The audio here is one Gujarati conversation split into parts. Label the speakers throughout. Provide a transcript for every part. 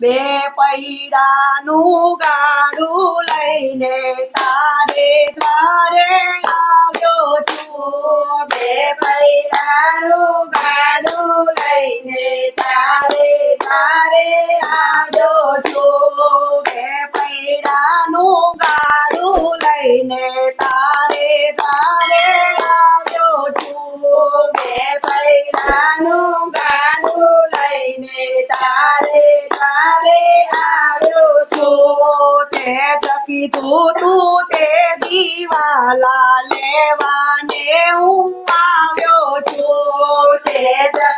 Speaker 1: બે પૈડાનું ગાડું લઈને તારે દ્વારે આવ્યો છું. બે પૈડાનું ગાડું લઈને તારે તારે આવ્યો છું. બે પૈડાનું ગાડું લઈને તારે દ્વારે કીધું તું તે દીવાલા લેવાને હું આવ્યો છું. તે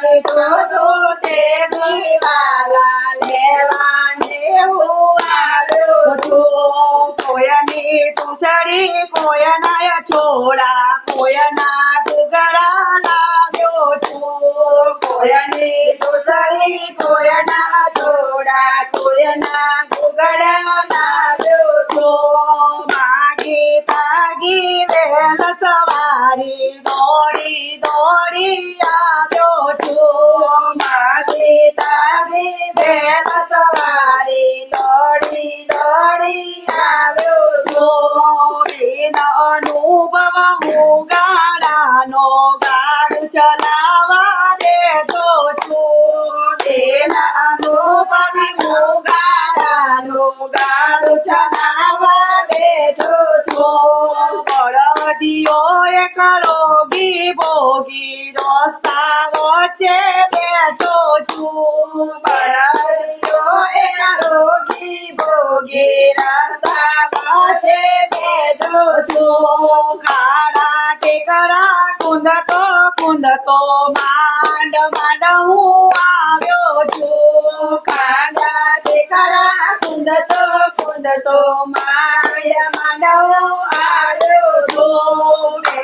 Speaker 1: કીધું તું તે દીવાલા લેવાને હું આવ્યો છું. કોયની તુસડી કોયના છોડા, કોયના ગુગરા લાવ્યો છું. કોયની તુસડી, કોયના છોડા, કોયના ભોગી રસ્તા વચ્ચે બેઠો છું. બળદિયો એક રોગી ભોગી રસ્તા વચ્ચે બેઠો છું. ખાડા ટેકરા કુંદતો કુંદતો માંડ માંડ હું આવ્યો છું. ખાડા ટેકરા કુંદતો કુંદતો માંડ હું આવ્યો છું બે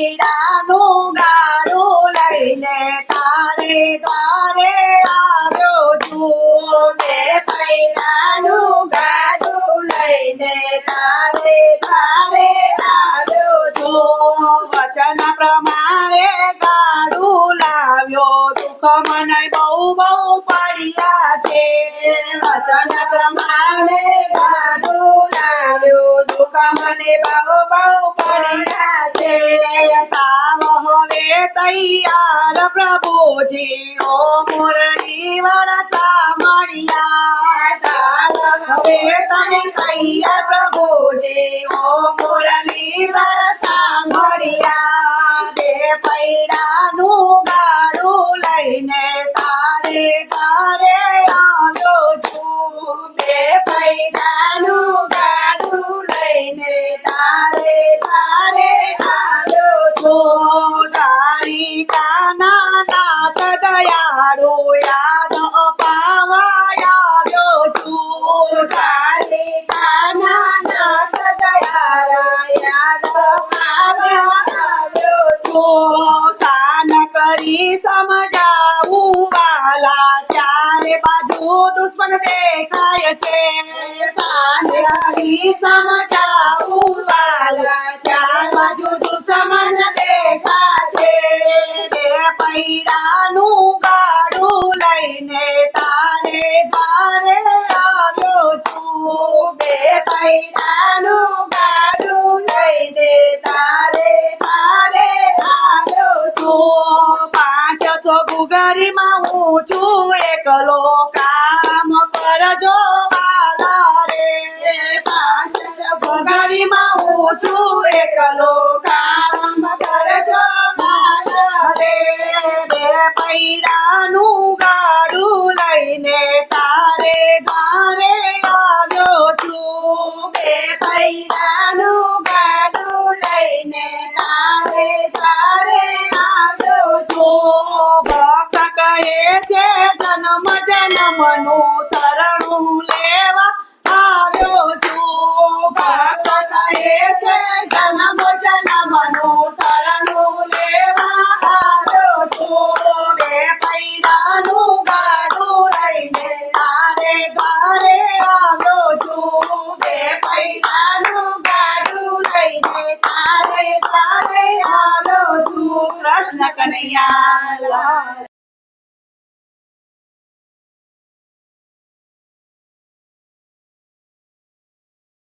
Speaker 1: પૈડાનું ગાડું લઈને તારે દ્વારે આવ્યો છું. ને પૈડાનો ગાડો લઈને તારે દ્વારે આવ્યો છું. વચન પ્રમાણે ગાડું લાવ્યો. દુઃખ મને બહુ બહુ પડ્યા છે. વચન પ્રમાણે ગાડું લાવ્યો. દુઃખ મને બહુ બહુ પડ્યા તૈયાર પ્રભુજી ઓ મુરલી વળતા મળ્યા હવે તમે તૈયાર પ્રભુજી ઓ મુરલી વરસા મળ્યા બે પૈડાનું ગાડું લઈને તારે તારે દયાળુ યાદ અપાવા આવ્યો છું તારી કાના નાથ દયાળુ યાદ અપાવા આવ્યો છું સાન કરી સમજાવું વાલા ચારે બાજુ દુશ્મન દેખાય છે સાન કરી સમજાવું વાલા ચાર બાજુ દુશ્મન પાંચસો ગુગરીમાં હું છું એકલો કામ કરજો વાલા રે. પાંચસો ગુગરીમાં હું છું એકલો જન્મનું શરણું લેવા આવ્યો છું ભક્ત કહે છે જન્મ જન્મનું શરણું લેવા આવ્યો છું બે પૈડાનું ગાડું લઈને તારે દ્વારે આવ્યો છું બે પૈડાનું ગાડું લઈને તારે દ્વારે આવ્યો છું કૃષ્ણ કનૈયા લાલ